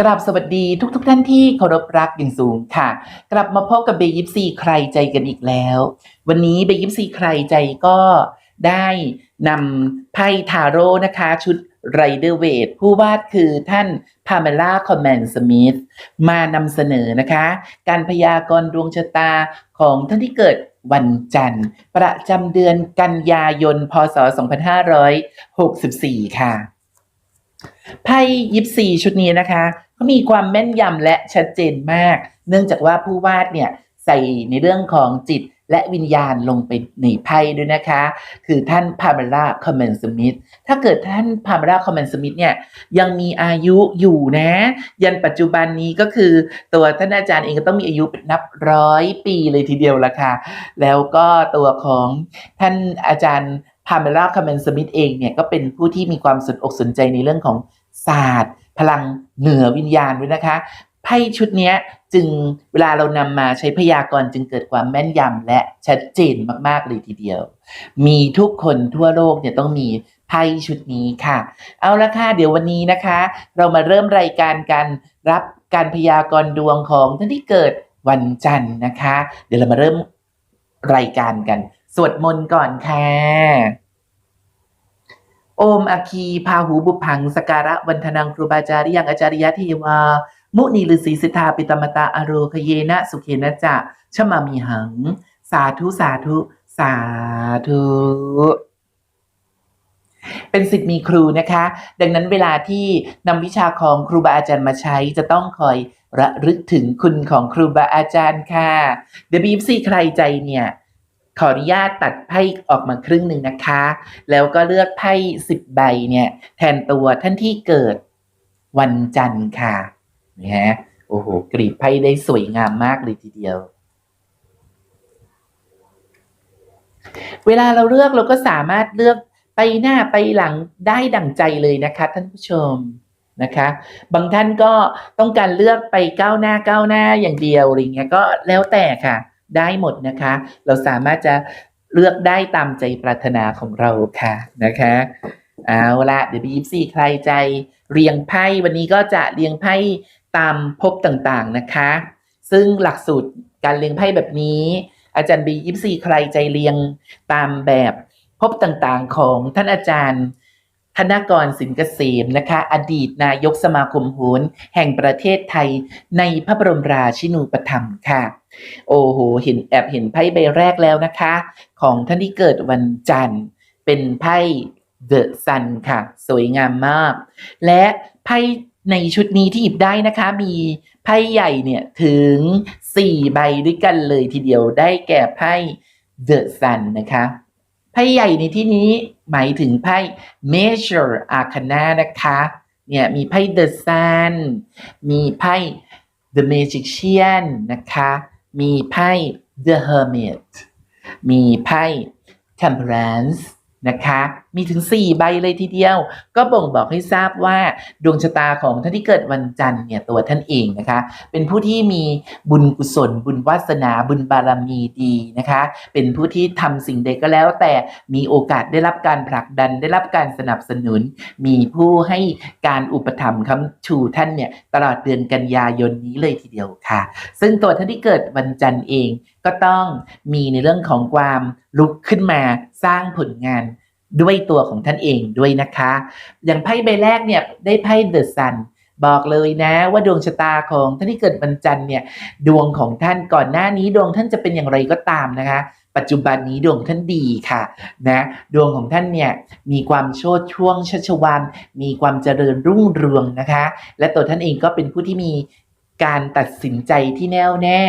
กราบสวัสดีทุกทท่านที่เคารพรักอย่างสูงค่ะ กลับมาพบกับเบยิปซีใครใจกันอีกแล้ว วันนี้เบยิปซีใครใจก็ได้นำไพ่ทาโร่นะคะ ชุดไรเดอร์เวทผู้วาดคือท่านพาเมล่าคอมแมนสมิธมานำเสนอนะคะ การพยากรณ์ดวงชะตาของท่านที่เกิดวันจันทร์ ประจำเดือนกันยายน พศ 2564 ค่ะไพ่ยิปซีชุดนี้นะคะ เขามีความแม่นยำและชัดเจนมาก เนื่องจากว่าผู้วาดเนี่ยใส่ในเรื่องของจิตและวิญญาณลงไปในไพ่ด้วยนะคะ คือท่านพาเมล่าคอมเมนสมิธถ้าเกิดท่านพาเมล่าคอมเมนสมิธเนี่ยยังมีอายุอยู่นะ ยันปัจจุบันนี้ก็คือ ตัวท่านอาจารย์เองก็ต้องมีอายุเป็นนับร้อยปีเลยทีเดียวละค่ะ แล้วก็ตัวของท่านอาจารย์พาเมล่าคาเมนสมิธเองเนี่ยก็เป็นผู้ที่มีความสนอกสนใจในเรื่องของศาสตร์ พลังเหนือวิญญาณด้วยนะคะไพ่ชุดนี้จึงเวลาเรานำมาใช้พยากรณ์จึงเกิดความแม่นยำและชัดเจนมากๆเลยทีเดียว มีทุกคนทั่วโลกเนี่ยต้องมีไพ่ชุดนี้ค่ะ เอาละค่ะ เดี๋ยววันนี้นะคะ เรามาเริ่มรายการกันรับการพยากรณ์ดวงของท่านที่เกิดวันจันทร์นะคะ เดี๋ยวเรามาเริ่มรายการกัน สวดมนต์ก่อนค่ะ โอมอคีพาหูบุพังสการะวันธนังครูบาจาริยังอาจาริยะเทวา มุนีฤาษีสิทธาปิตมตาอโรคเยนะ สุเขนะจะชมามีหัง สาธุสาธุ สาธุเป็นสิทธิ์มีครูนะคะ ดังนั้นเวลาที่นำวิชาของครูบาอาจารย์มาใช้จะต้องคอยระลึกถึงคุณของครูบาอาจารย์ค่ะเดบีฟซีใครใจเนี่ย ขออนุญาตตัดไพ่ออกมาครึ่งหนึ่งนะคะ แล้วก็เลือกไพ่สิบใบเนี่ย แทนตัวท่านที่เกิดวันจันทร์ค่ะนะฮะโอ้โหกรีบไพ่ได้สวยงามมากเลยทีเดียว เวลาเราเลือกเราก็สามารถเลือกไปหน้าไปหลังได้ดั่งใจเลยนะคะท่านผู้ชมนะคะ บางท่านก็ต้องการเลือกไปก้าวหน้าก้าวหน้าอย่างเดียวอะไรเงี้ยก็แล้วแต่ค่ะ ได้หมดนะคะ เราสามารถจะเลือกได้ตามใจปรารถนาของเราค่ะนะคะเอาละเดี๋ยวบีฟซี่ใครใจเรียงไพ่วันนี้ก็จะเรียงไพ่ตามภพต่างๆนะคะ ซึ่งหลักสูตรการเรียงไพ่แบบนี้ อาจารย์บียิปซีใครใจเรียงตามแบบภพต่างๆของท่านอาจารย์ ธนกรสินเกษมนะคะ อดีตนายกสมาคมโหรแห่งประเทศไทยในพระบรมราชินูปถัมภ์ค่ะ โอ้โหเห็นแอบเห็นไพ่ใบแรกแล้วนะคะ ของท่านที่เกิดวันจันทร์ เป็นไพ่ The Sun ค่ะ สวยงามมาก และไพ่ในชุดนี้ที่หยิบได้นะคะ มีไพ่ใหญ่เนี่ยถึง 4 ใบด้วยกันเลยทีเดียวได้แก่ไพ่ The Sun นะคะไพ่ใหญ่ในที่นี้หมายถึงไพ่ Major Arcana นะคะเนี่ยมีไพ่ The Sun มีไพ่ The Magician นะคะ มีไพ่ The Hermit มีไพ่ Temperance นะคะมีถึง 4 ใบเลยทีเดียว ก็บ่งบอกให้ทราบว่าดวงชะตาของท่านที่เกิดวันจันทร์เนี่ยตัวท่านเองนะคะ เป็นผู้ที่มีบุญกุศล บุญวาสนาบุญบารมีดีนะคะ เป็นผู้ที่ทำสิ่งใดก็แล้ว แต่มีโอกาสได้รับการผลักดันได้รับการสนับสนุน มีผู้ให้การอุปถัมภ์คำชูท่านเนี่ยตลอดเดือนกันยายนนี้เลยทีเดียวค่ะ ซึ่งตัวท่านที่เกิดวันจันทร์เองก็ต้องมีในเรื่องของความลุกขึ้นมาสร้างผลงาน ด้วยตัวของท่านเองด้วยนะคะ อย่างไพ่ใบแรกเนี่ยได้ไพ่เดอะซันบอกเลยนะว่าดวงชะตาของท่านที่เกิดวันจันทร์เนี่ยดวงของท่านก่อนหน้านี้ดวงท่านจะเป็นอย่างไรก็ตามนะคะ ปัจจุบันนี้ดวงท่านดีค่ะนะดวงของท่านเนี่ยมีความโชดช่วงชัชวานมีความเจริญรุ่งเรืองนะคะ และตัวท่านเองก็เป็นผู้ที่มีการตัดสินใจที่แน่วแน่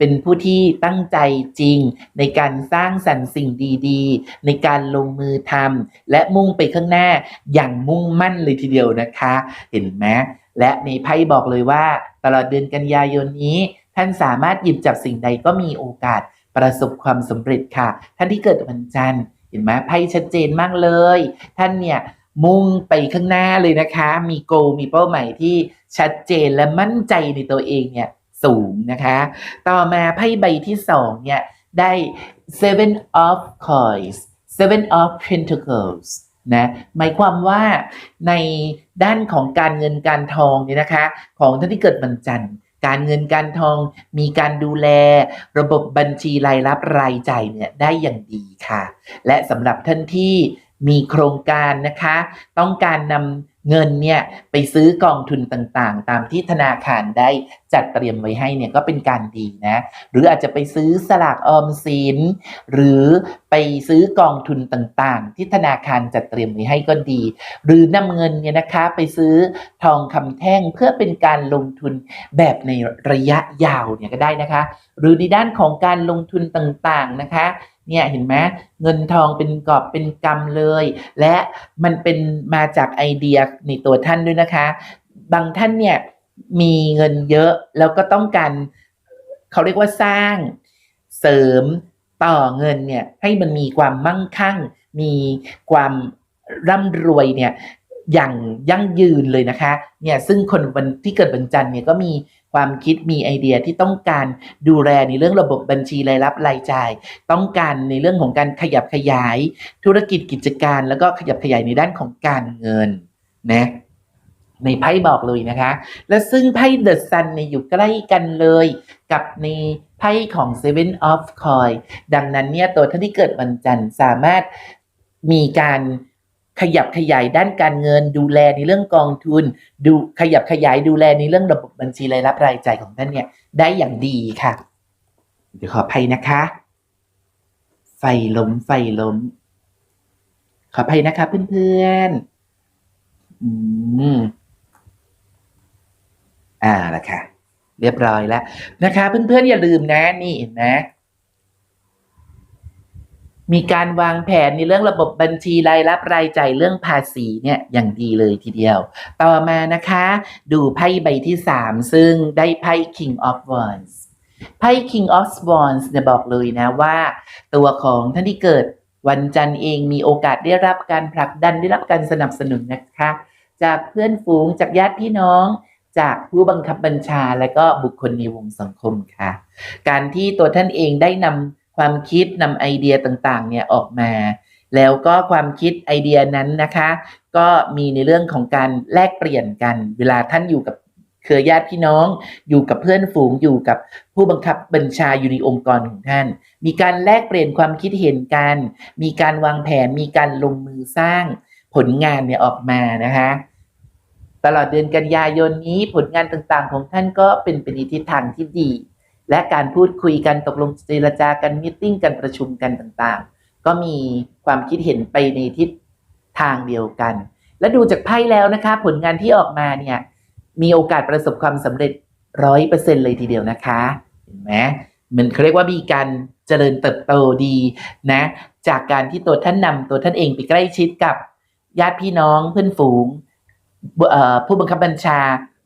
เป็นผู้ที่ตั้งใจจริง ในการสร้างสรรค์สิ่งดีๆ ในการลงมือทำและมุ่งไปข้างหน้าอย่างมุ่งมั่นเลยทีเดียวนะคะ เห็นไหมและในไพ่บอกเลยว่า ตลอดเดือนกันยายนนี้ ท่านสามารถหยิบจับสิ่งใดก็มีโอกาสประสบความสำเร็จค่ะ ท่านที่เกิดวันจันทร์เห็นไหมไพ่ชัดเจนมากเลย ท่านเนี่ยมุ่งไปข้างหน้าเลยนะคะ มีโกมีเป้าหมายที่ชัดเจนและมั่นใจในตัวเองเนี่ย สูงนะคะ ต่อมาไพ่ใบที่สองเนี่ยได้ seven of coins seven of pentacles นะหมายความว่าในด้านของการเงินการทองเนี่ยนะคะ ของท่านที่เกิดวันจันทร์การเงินการทองมีการดูแล ระบบบัญชีรายรับรายจ่ายเนี่ยได้อย่างดีค่ะ และสำหรับท่านที่มีโครงการนะคะ ต้องการนำ เงินเนี่ยไปซื้อกองทุนต่างๆ ตามที่ธนาคารได้จัดเตรียมไว้ให้เนี่ยก็เป็นการดีนะหรืออาจจะไปซื้อสลากออมสิน หรือไปซื้อกองทุนต่างๆ ที่ธนาคารจัดเตรียมไว้ให้ก็ดี หรือนำเงินเนี่ยนะคะไปซื้อทองคำแท่งเพื่อเป็นการลงทุนแบบในระยะยาวเนี่ยก็ได้นะคะ หรือในด้านของการลงทุนต่างๆนะคะ เนี่ยเห็นไหมเงินทองเป็นกอบเป็นกำเลย และมันเป็นมาจากไอเดียในตัวท่านด้วยนะคะ บางท่านเนี่ยมีเงินเยอะแล้วก็ต้องการเขาเรียกว่าสร้างเสริมต่อเงินเนี่ยให้มันมีความมั่งคั่ง มีความร่ำรวยเนี่ย อย่างยั่งยืนเลยนะคะเนี่ยซึ่งคนวันที่เกิดวันจันทร์เนี่ยก็มีความคิดมีไอเดียที่ต้องการดูแลในเรื่องระบบบัญชีรายรับรายจ่าย ต้องการในเรื่องของการขยับขยาย ธุรกิจกิจการ แล้วก็ขยับขยายในด้านของการเงินนะในไพ่บอกเลยนะคะ และซึ่งไพ่เดอะซันเนี่ยอยู่ใกล้กันเลยกับในไพ่ของ Seven of Coin ดังนั้นเนี่ยตัวท่านที่เกิดวันจันทร์สามารถมีการ ขยับขยายด้านการเงิน ดูแลในเรื่องกองทุน ดูขยับขยายดูแลในเรื่องระบบบัญชีรายรับรายจ่ายของท่านเนี่ยได้อย่างดีค่ะ เดี๋ยวขออภัยนะคะ ไฟล้มไฟล้ม ขออภัยนะคะเพื่อนๆอืมอ่าละค่ะเรียบร้อยแล้วนะคะ เพื่อนๆอย่าลืมนะนี่นไห มีการวางแผนในเรื่องระบบบัญชีรายรับรายจ่ายเรื่องภาษีเนี่ยอย่างดีเลยทีเดียว ต่อมานะคะ ดูไพ่ใบที่ 3 ซึ่งได้ไพ่ King of Wands ไพ่ King of Wands เนี่ยบอกเลยนะว่า ตัวของท่านที่เกิดวันจันทร์เองมีโอกาสได้รับการผลักดันได้รับการสนับสนุนนะคะ จากเพื่อนฝูงจากญาติพี่น้องจากผู้บังคับบัญชาและก็บุคคลในวงสังคมค่ะ การที่ตัวท่านเองได้นำ ความคิดนำไอเดียต่างๆเนี่ยออกมา แล้วก็ความคิดไอเดียนั้นนะคะ ก็มีในเรื่องของการแลกเปลี่ยนกัน เวลาท่านอยู่กับเครือญาติพี่น้อง อยู่กับเพื่อนฝูงอยู่กับผู้บังคับบัญชาอยู่ในองค์กรของท่าน มีการแลกเปลี่ยนความคิดเห็นกัน มีการวางแผน มีการลงมือสร้างผลงานเนี่ยออกมานะคะตลอดเดือนกันยายนนี้ผลงานต่างๆ ของท่านก็เป็นไปในทิศทางที่ดี และการพูดคุยกันตกลงเจรจากันมิ팅กันประชุมกันต่างๆ ก็มีความคิดเห็นไปในทิศทางเดียวกัน และดูจากไพ่แล้วนะคะผลงานที่ออกมาเนี่ยมีโอกาสประสบความสำเร็จร้อยเปอร์เซ็นเลยทีเดียวนะคะเห็นไหมมันเขาเรียกว่ามีการเจริญเติบโตดีนะจากการที่ตัวท่านนำตัวท่านเองไปใกล้ชิดกับญาติพี่น้องเพื่อนฝูงผู้บังคับบัญชา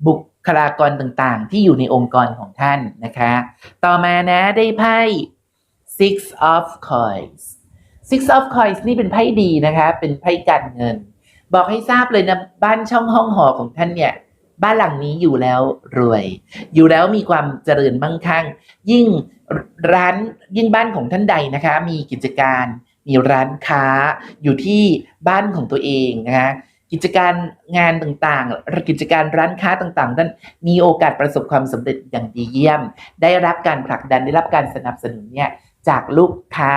บุค ลากรต่างๆ ที่อยู่ในองค์กรของท่านนะคะ ต่อมานะได้ไพ่ six of coins six of coins นี่เป็นไพ่ดีนะคะ เป็นไพ่การเงิน บอกให้ทราบเลยนะบ้านช่องห้องหอของท่านเนี่ยบ้านหลังนี้อยู่แล้วรวย อยู่แล้วมีความเจริญมั่งคั่ง ยิ่งร้านยิ่งบ้านของท่านใดนะคะ มีกิจการ มีร้านค้าอยู่ที่บ้านของตัวเองนะคะ กิจการงานต่างๆ กิจการร้านค้าต่างๆนั้นมีโอกาสประสบความสำเร็จอย่างดีเยี่ยม ได้รับการผลักดันได้รับการสนับสนุนเนี่ยจากลูกค้า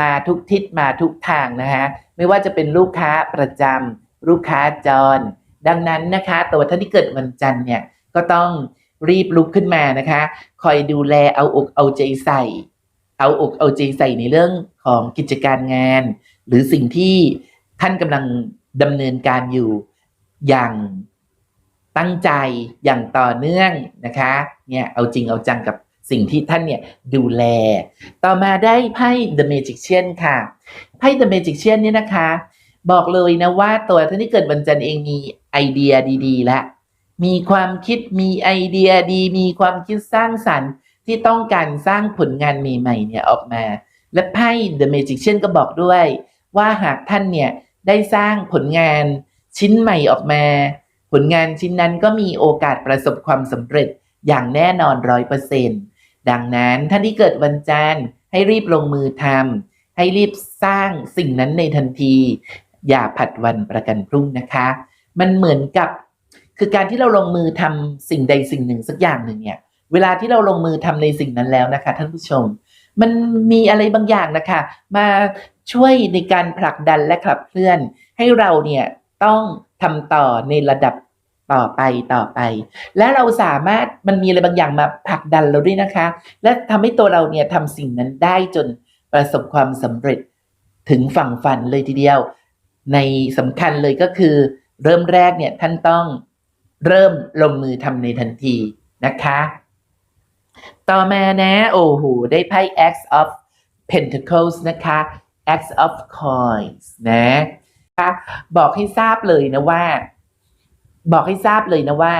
มาทุกทิศมาทุกทางนะคะไม่ว่าจะเป็นลูกค้าประจำลูกค้าจร ดังนั้นนะคะตัวท่านที่เกิดวันจันทร์เนี่ยก็ต้องรีบลุกขึ้นมานะคะ คอยดูแลเอาอกเอาใจใส่ เอาอกเอาใจใส่ในเรื่องของกิจการงาน หรือสิ่งที่ท่านกำลัง ดำเนินการอยู่อย่างตั้งใจอย่างต่อเนื่องนะคะเนี่ยเอาจริงเอาจังกับสิ่งที่ท่านเนี่ยดูแล ต่อมาได้ไพ่ The Magician ค่ะ ไพ่ The Magician เนี่ยนะคะ บอกเลยนะว่าตัวท่านที่เกิดวันจันทร์เองมีไอเดียดีๆ และ มีความคิดมีไอเดียดี มีความคิดสร้างสรรค์ที่ต้องการสร้างผลงานใหม่ๆเนี่ยออกมา และไพ่ The Magician ก็บอกด้วย ว่าหากท่านเนี่ย ได้สร้างผลงานชิ้นใหม่ออกมา ผลงานชิ้นนั้นก็มีโอกาสประสบความสำเร็จอย่างแน่นอนร้อยเปอร์เซ็นดังนั้นท่านที่เกิดวันจันทร์ให้รีบลงมือทำให้รีบสร้างสิ่งนั้นในทันที อย่าผัดวันประกันพรุ่งนะคะ มันเหมือนกับคือการที่เราลงมือทำสิ่งใดสิ่งหนึ่งสักอย่างหนึ่งเนี่ยเวลาที่เราลงมือทำในสิ่งนั้นแล้วนะคะ ท่านผู้ชม มันมีอะไรบางอย่างนะคะ มา ช่วยในการผลักดันและขับเคลื่อน ให้เราเนี่ยต้องทำต่อในระดับต่อไปต่อไป และเราสามารถมันมีอะไรบางอย่างมาผลักดันเราด้วยนะคะ และทำให้ตัวเราเนี่ยทำสิ่งนั้นได้จนประสบความสำเร็จถึงฝั่งฝันเลยทีเดียว ในสำคัญเลยก็คือ เริ่มแรกเนี่ยท่านต้องเริ่มลงมือทำในทันทีนะคะ ต่อมานะ โอ้โหได้ไพ่ X of Pentacles นะคะ X of Coins นะคะบอกให้ทราบเลยนะว่า บอกให้ทราบเลยนะว่า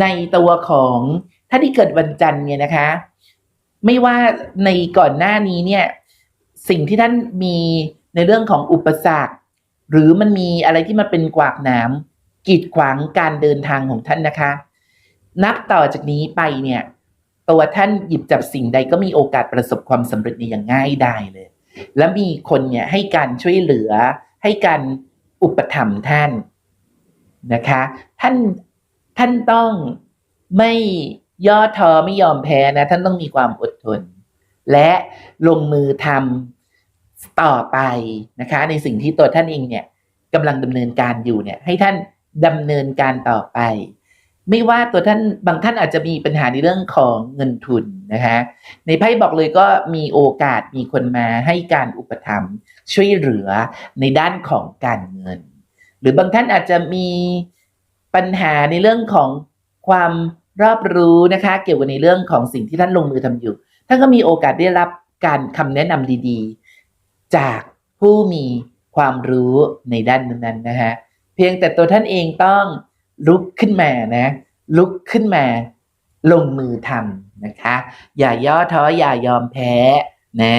ในตัวของถ้าที่เกิดวันจันทร์เนี่ยนะคะ ไม่ว่าในก่อนหน้านี้เนี่ย สิ่งที่ท่านมีในเรื่องของอุปสรรค หรือมันมีอะไรที่มันเป็นกวากหนามกีดขวางการเดินทางของท่านนะคะ นับต่อจากนี้ไปเนี่ย ตัวท่านหยิบจับสิ่งใดก็มีโอกาสประสบความสำเร็จในอย่างง่ายได้เลย และมีคนเนี่ยให้การช่วยเหลือ ให้การอุปถัมภ์ท่านนะคะ ท่านท่านต้องไม่ย่อท้อไม่ยอมแพ้นะ ท่านต้องมีความอดทน และลงมือทำต่อไปนะคะ ในสิ่งที่ตัวท่านเองเนี่ยกำลังดำเนินการอยู่เนี่ย ให้ท่านดำเนินการต่อไป ไม่ว่าตัวท่านบางท่านอาจจะมีปัญหาในเรื่องของเงินทุนนะคะในไพ่บอกเลยก็มีโอกาสมีคนมาให้การอุปถัมภ์ช่วยเหลือในด้านของการเงิน หรือบางท่านอาจจะมีปัญหาในเรื่องของความรอบรู้นะคะเกี่ยวกับในเรื่องของสิ่งที่ท่านลงมือทำอยู่ท่านก็มีโอกาสได้รับการคำแนะนำดีๆ จากผู้มีความรู้ในด้านนั้นๆนะฮะเพียงแต่ตัวท่านเองต้อง ลุกขึ้นมานะ ลุกขึ้นมา ลงมือทำนะคะ อย่าย่อท้ออย่ายอมแพ้นะ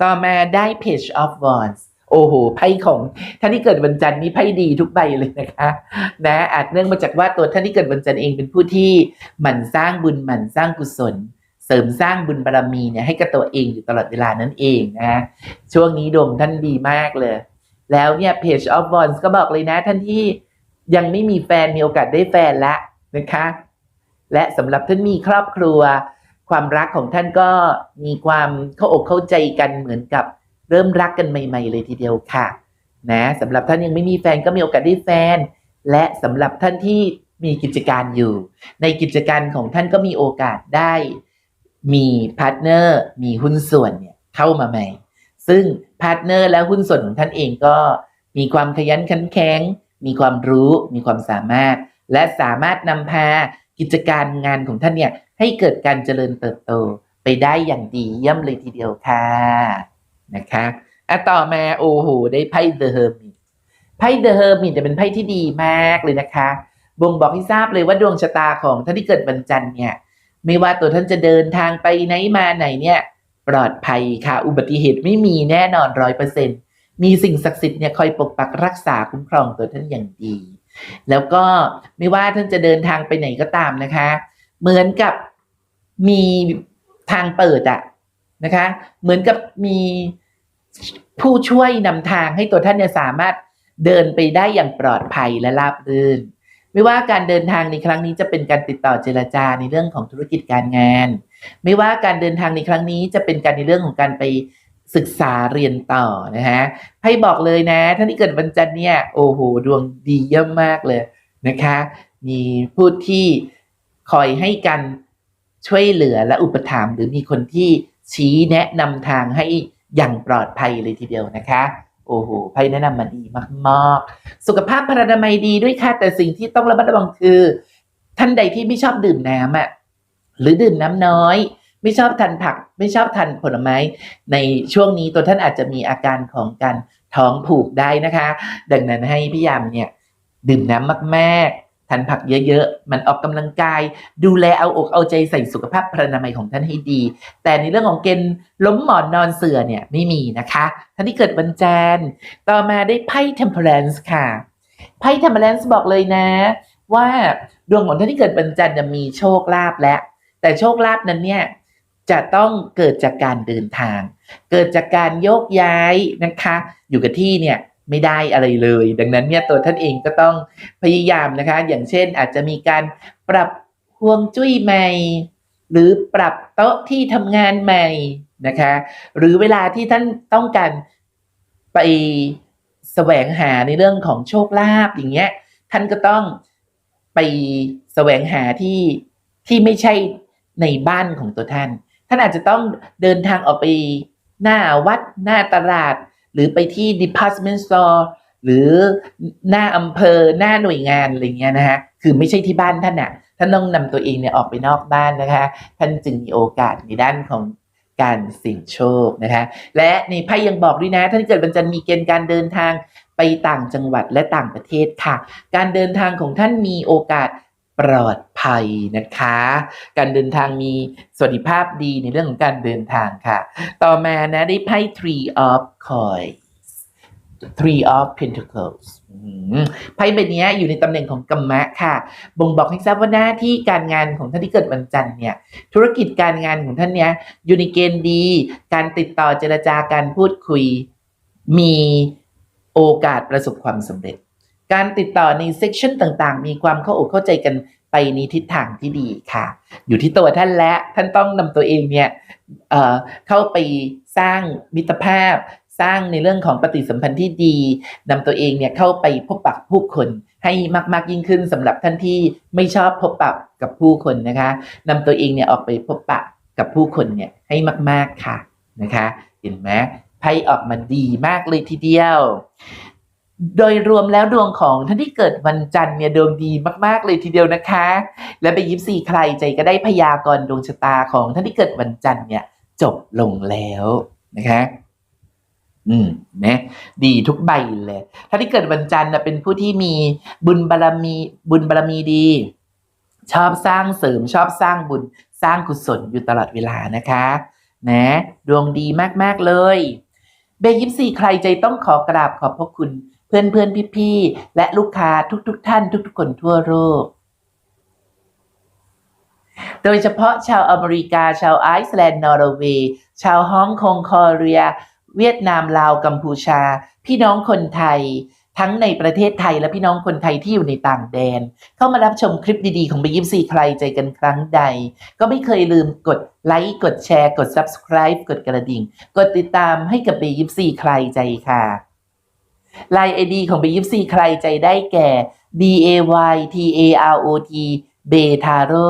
ต่อมาได้ Page of Wands โอ้โห ไพ่ของท่านที่เกิดวันจันทร์นี่ไพ่ดีทุกใบเลยนะคะ นะอาจเนื่องมาจากว่าตัวท่านที่เกิดวันจันทร์เองเป็นผู้ที่หมั่นสร้างบุญหมั่นสร้างกุศล เสริมสร้างบุญบารมีเนี่ยให้กับตัวเองอยู่ตลอดเวลานั่นเองนะช่วงนี้ดวงท่านดีมากเลย แล้วเนี่ย Page of Wands ก็บอกเลยนะท่านที่ ยังไม่มีแฟนมีโอกาสได้แฟนและนะคะ และสำหรับท่านมีครอบครัว ความรักของท่านก็มีความเข้าอกเข้าใจกันเหมือนกับเริ่มรักกันใหม่ ๆ เลยทีเดียวค่ะนะสำหรับท่านยังไม่มีแฟนก็มีโอกาสได้แฟน และสำหรับท่านที่มีกิจการอยู่ ในกิจการของท่านก็มีโอกาสได้ มีพาร์ทเนอร์มีหุ้นส่วนเนี่ยเข้ามาใหม่ ซึ่งพาร์ทเนอร์และหุ้นส่วนของท่านเองก็มีความขยันขันแข็ง มีความรู้มีความสามารถ และสามารถนำพากิจการงานของท่านเนี่ยให้เกิดการเจริญเติบโตไปได้อย่างดีเยี่ยมเลยทีเดียวค่ะนะคะอะต่อมาโอ้โหได้ไพ่ The Hermit ไพ่ The Hermit จะเป็นไพ่ที่ดีมากเลยนะคะบ่งบอกให้ทราบเลยว่าดวงชะตาของท่านที่เกิดวันจันทร์เนี่ย ไม่ว่าตัวท่านจะเดินทางไปไหนมาไหนเนี่ย ปลอดภัยค่ะ อุบัติเหตุไม่มีแน่นอนร้อยเปอร์เซ็นต์ มีสิ่งศักดิ์สิทธิ์เนี่ยคอยปกปักรักษาคุ้มครองตัวท่านอย่างดี แล้วก็ไม่ว่าท่านจะเดินทางไปไหนก็ตามนะคะ เหมือนกับมีทางเปิดอะนะคะ เหมือนกับมีผู้ช่วยนำทางให้ตัวท่านเนี่ยสามารถเดินไปได้อย่างปลอดภัยและราบรื่น ไม่ว่าการเดินทางในครั้งนี้จะเป็นการติดต่อเจรจาในเรื่องของธุรกิจการงาน ไม่ว่าการเดินทางในครั้งนี้จะเป็นการในเรื่องของการไป ศึกษาเรียนต่อนะฮะให้บอกเลยนะท่านที่เกิดวันจันทร์เนี่ยโอ้โหดวงดีเยี่ยมมากเลยนะคะ มีผู้ที่คอยให้การช่วยเหลือและอุปถัมภ์หรือมีคนที่ชี้แนะนำทางให้อย่างปลอดภัยเลยทีเดียวนะคะโอ้โหไพ่แนะนำมาดีมากๆ สุขภาพพลานามัยดีด้วยค่ะ แต่สิ่งที่ต้องระมัดระวังคือ ท่านใดที่ไม่ชอบดื่มน้ำอะหรือดื่มน้ำน้อย ไม่ชอบทานผัก ไม่ชอบทานผลไม้ ในช่วงนี้ตัวท่านอาจจะมีอาการของการท้องผูกได้นะคะ ดังนั้นให้พี่ยามเนี่ยดื่มน้ำมากๆทานผักเยอะๆ มันออกกำลังกาย ดูแลเอาอกเอาใจใส่สุขภาพพลานามัยของท่านให้ดี แต่ในเรื่องของเกณฑ์ล้มหมอนนอนเสือเนี่ยไม่มีนะคะ ท่านที่เกิดวันจันทร์ต่อมาได้ไพ่ temperance ค่ะไพ่ temperance บอกเลยนะ ว่าดวงของท่านที่เกิดวันจันทร์จะมีโชคลาภและ แต่โชคลาภนั้นเนี่ย จะต้องเกิดจากการเดินทาง เกิดจากการโยกย้ายนะคะ อยู่กับที่เนี่ยไม่ได้อะไรเลย ดังนั้นเนี่ยตัวท่านเองก็ต้องพยายามนะคะ อย่างเช่นอาจจะมีการปรับฮวงจุ้ยใหม่ หรือปรับโต๊ะที่ทำงานใหม่นะคะ หรือเวลาที่ท่านต้องการไปแสวงหาในเรื่องของโชคลาภอย่างเงี้ย ท่านก็ต้องไปแสวงหาที่ที่ไม่ใช่ในบ้านของตัวท่าน ท่านอาจจะต้องเดินทางออกไปหน้าวัดหน้าตลาด หรือไปที่ department store หรือหน้าอำเภอหน้าหน่วยงานอะไรเงี้ยนะฮะคือไม่ใช่ที่บ้านท่านอะท่านต้องนำตัวเองเนี่ยออกไปนอกบ้านนะคะ ท่านจึงมีโอกาสในด้านของการเสี่ยงโชคนะคะ และในไพ่ยังบอกด้วยนะ ท่านเกิดวันจันทร์มีเกณฑ์การเดินทางไปต่างจังหวัดและต่างประเทศค่ะ การเดินทางของท่านมีโอกาส ปลอดภัยนะคะ การเดินทางมีสวัสดิภาพดีในเรื่องของการเดินทางค่ะ ต่อมานะได้ไพ่ three of coins three of pentacles ไพ่ใบนี้อยู่ในตำแหน่งของกัมมะค่ะ บ่งบอกให้ทราบว่าหน้าที่การงานของท่านที่เกิดวันจันทร์เนี่ย ธุรกิจการงานของท่านเนี้ยอยู่ในเกณฑ์ดี การติดต่อเจรจาการพูดคุย มีโอกาสประสบความสำเร็จ การติดต่อในเซกชันต่างๆ มีความเข้าอกเข้าใจกันไปในทิศทางที่ดีค่ะ อยู่ที่ตัวท่านและท่านต้องนำตัวเองเนี่ยเเข้าไปสร้างมิตรภาพ สร้างในเรื่องของปฏิสัมพันธ์ที่ดีนำตัวเองเนี่ยเข้าไปพบปะผู้คนให้มาก ๆยิ่งขึ้นสำหรับท่านที่ไม่ชอบพบปะกับผู้คนนะคะนำตัวเองเนี่ยออกไปพบปะกับผู้คนเนี่ยให้มาก ๆค่ะนะคะ เห็นไหมไพ่ออกมาดีมากเลยทีเดียว โดยรวมแล้วดวงของท่านที่เกิดวันจันทร์เนี่ยดวงดีมากๆเลยทีเดียวนะคะ และไปยิปซีใครใจก็ได้พยากรณ์ดวงชะตาของท่านที่เกิดวันจันทร์เนี่ยจบลงแล้วนะคะ อืมนะดีทุกใบเลยท่านที่เกิดวันจันทร์นะเป็นผู้ที่มีบุญบารมีบุญบารมีดี ชอบสร้างเสริมชอบสร้างบุญสร้างกุศลอยู่ตลอดเวลานะคะ นะ ดวงดีมากๆเลย เบยิปซีใครใจต้องขอกราบขอบพระคุณ เพื่อนเพื่อนพี่พี่ๆและลูกค้าทุกๆท่าน ทุก ๆ คนทั่วโลก โดยเฉพาะชาวอเมริกา ชาวไอซ์แลนด์นอร์เวย์ชาวฮ่องกงคอเรีย เวียดนามลาวกัมพูชา พี่น้องคนไทย ทั้งในประเทศไทยและพี่น้องคนไทยที่อยู่ในต่างแดน เข้ามารับชมคลิปดีๆ ของเบยิปซีใครใจกันครั้งใด ก็ไม่เคยลืมกดไลค์กดแชร์ กด Subscribe กดกระดิ่ง กดติดตามให้กับเบยิปซีใครใจค่ะ ไลน์ไอดีของเบยิปซีใครใจได้แก่ B A Y T A R O T เบทาโร่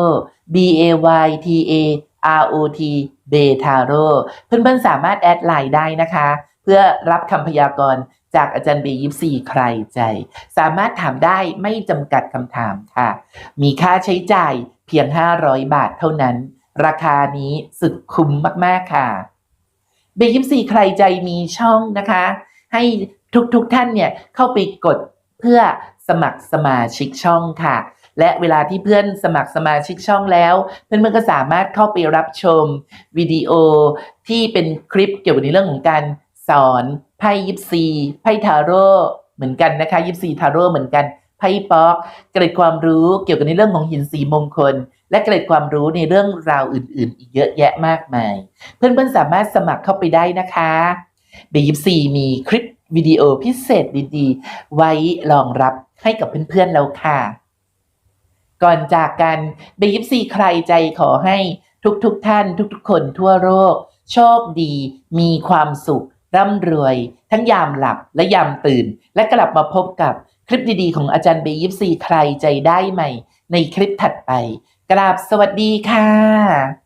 B A Y T A R O T เบทาโร่เพื่อนๆสามารถแอดไลน์ได้นะคะ เพื่อรับคำพยากรณ์จากอาจารย์เบยิปซีใครใจ สามารถถามได้ไม่จำกัดคำถามค่ะ มีค่าใช้จ่ายเพียง 500 บาทเท่านั้น ราคานี้สุดคุ้มมาก ๆ ค่ะเบยิปซีใครใจมีช่องนะคะ ให้ ทุกๆทท่านเนี่ยเข้าไปกดเพื่อสมัครสมาชิกช่องค่ะ และเวลาที่เพื่อนสมัครสมาชิกช่องแล้ว เพื่อนๆก็สามารถเข้าไปรับชมวิดีโอที่เป็นคลิปเกี่ยวกับในเรื่องของการสอนไพ่ยิปซีไพ่ทาโร่เหมือนกันนะคะยิปซีทาโร่เหมือนกันไพ่ป๊อกเกร็ดความรู้เกี่ยวกับในเรื่องของหินสีมงคล และเกร็ดความรู้ในเรื่องราวอื่น ๆ อีกเยอะแยะมากมาย เพื่อนๆสามารถสมัครเข้าไปได้นะคะเบยิปซีมีคลิป วิดีโอพิเศษดีๆ ไว้รองรับให้กับเพื่อนๆแล้วค่ะ ก่อนจากกันเบยิปซีใครใจขอให้ทุกๆทท่านทุกๆ คนทั่วโลกโชคดี มีความสุข ร่ำรวย ทั้งยามหลับและยามตื่น และกลับมาพบกับคลิปดีๆ ของอาจารย์เบยิปซีใครใจได้ใหม่ ในคลิปถัดไป กราบสวัสดีค่ะ